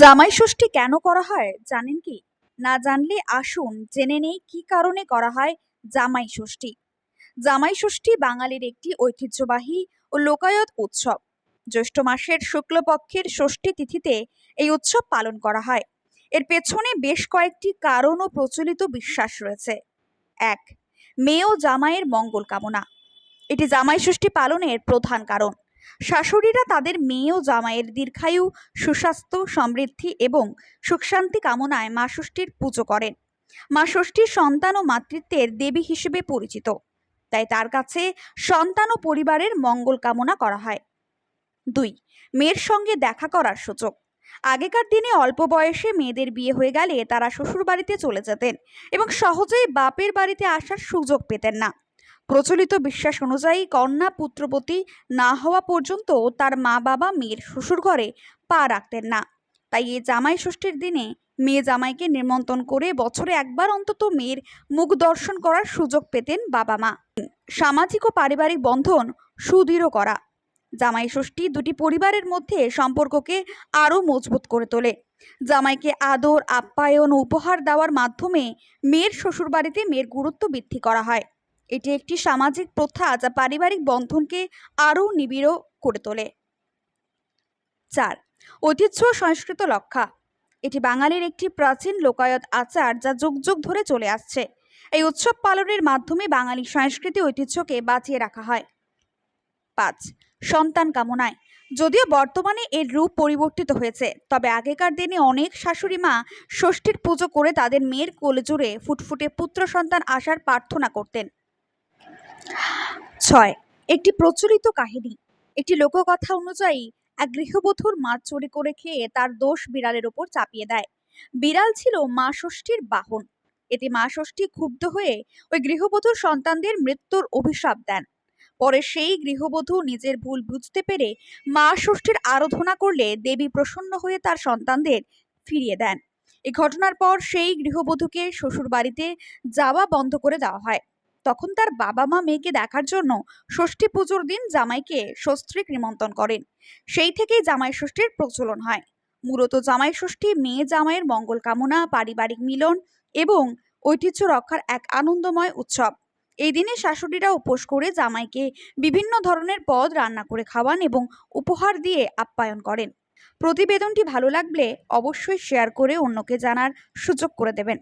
জামাই ষষ্ঠী কেন করা হয় জানেন কি? না জানলে আসুন জেনে নেই কি কারণে করা হয় জামাই ষষ্ঠী। জামাই ষষ্ঠী বাঙালির একটি ঐতিহ্যবাহী ও লোকায়ত উৎসব। জ্যৈষ্ঠ মাসের শুক্লপক্ষের ষষ্ঠী তিথিতে এই উৎসব পালন করা হয়। এর পেছনে বেশ কয়েকটি কারণ ও প্রচলিত বিশ্বাস রয়েছে। এক, মেয়ে ও জামাইয়ের মঙ্গল কামনা। এটি জামাই ষষ্ঠী পালনের প্রধান কারণ। শাশুড়িরা তাদের মেয়ে ও জামাইয়ের দীর্ঘায়ু, সুস্বাস্থ্য, সমৃদ্ধি এবং সুখ শান্তি কামনায় মা ষষ্ঠীর পুজো করেন। মা ষষ্ঠী সন্তান ও মাতৃত্বের দেবী হিসেবে পরিচিত। তাই তার কাছে সন্তান ও পরিবারের মঙ্গল কামনা করা হয়। দুই, মেয়ের সঙ্গে দেখা করার সুযোগ। আগেকার দিনে অল্প বয়সে মেয়েদের বিয়ে হয়ে গেলে তারা শ্বশুর বাড়িতে চলে যেতেন এবং সহজেই বাপের বাড়িতে আসার সুযোগ পেতেন না। প্রচলিত বিশ্বাস অনুযায়ী কন্যা পুত্রবতী না হওয়া পর্যন্ত তার মা বাবা মেয়ের শ্বশুর ঘরে পা রাখতেন না। তাই এই জামাই ষষ্ঠীর দিনে মেয়ে জামাইকে নিমন্ত্রণ করে বছরে একবার অন্তত মেয়ের মুখ দর্শন করার সুযোগ পেতেন বাবা মা। সামাজিক ও পারিবারিক বন্ধন সুদৃঢ় করা। জামাই ষষ্ঠী দুটি পরিবারের মধ্যে সম্পর্ককে আরও মজবুত করে তোলে। জামাইকে আদর, আপ্যায়ন উপহার দেওয়ার মাধ্যমে মেয়ের শ্বশুরবাড়িতে মেয়ের গুরুত্ব বৃদ্ধি করা হয়। এটি একটি সামাজিক প্রথা যা পারিবারিক বন্ধনকে আরও নিবিড় করে তোলে। চার, ঐতিহ্য সংস্কৃত রক্ষা। এটি বাঙালির একটি প্রাচীন লোকায়ত আচার যা যুগ যুগ ধরে চলে আসছে। এই উৎসব পালনের মাধ্যমে বাঙালি সংস্কৃতি ঐতিহ্যকে বাঁচিয়ে রাখা হয়। পাঁচ, সন্তান কামনায়। যদিও বর্তমানে এর রূপ পরিবর্তিত হয়েছে, তবে আগেকার দিনে অনেক শাশুড়ি মা ষষ্ঠীর পুজো করে তাদের মেয়ের কোলে জুড়ে ফুটফুটে পুত্র সন্তান আসার প্রার্থনা করতেন। ছয়, একটি প্রচলিত কাহিনী। একটি লোককথা অনুযায়ী, এক গৃহবধূর মাছ চুরি করে খেয়ে তার দোষ বিড়ালের ওপর চাপিয়ে দেয়। বিড়াল ছিল মা ষষ্ঠীর বাহন। এতে মা ষষ্ঠী ক্ষুব্ধ হয়ে ওই গৃহবধূর সন্তানদের মৃত্যুর অভিশাপ দেন। পরে সেই গৃহবধূ নিজের ভুল বুঝতে পেরে মা ষষ্ঠীর আরাধনা করলে দেবী প্রসন্ন হয়ে তার সন্তানদের ফিরিয়ে দেন। এই ঘটনার পর সেই গৃহবধূকে শ্বশুর বাড়িতে যাওয়া বন্ধ করে দেওয়া হয়। তখন তার বাবা মা মেয়েকে দেখার জন্য ষষ্ঠী পুজোর দিন জামাইকে ষষ্ঠীক নিমন্ত্রণ করেন। সেই থেকেই জামাই ষষ্ঠীর প্রচলন হয়। মূলত জামাই ষষ্ঠী মেয়ে জামাইয়ের মঙ্গল কামনা, পারিবারিক মিলন এবং ঐতিহ্য রক্ষার এক আনন্দময় উৎসব। এই দিনে শাশুড়িরা উপোস করে জামাইকে বিভিন্ন ধরনের পদ রান্না করে খাওয়ান এবং উপহার দিয়ে আপ্যায়ন করেন। প্রতিবেদনটি ভালো লাগলে অবশ্যই শেয়ার করে অন্যকে জানার সুযোগ করে দেবেন।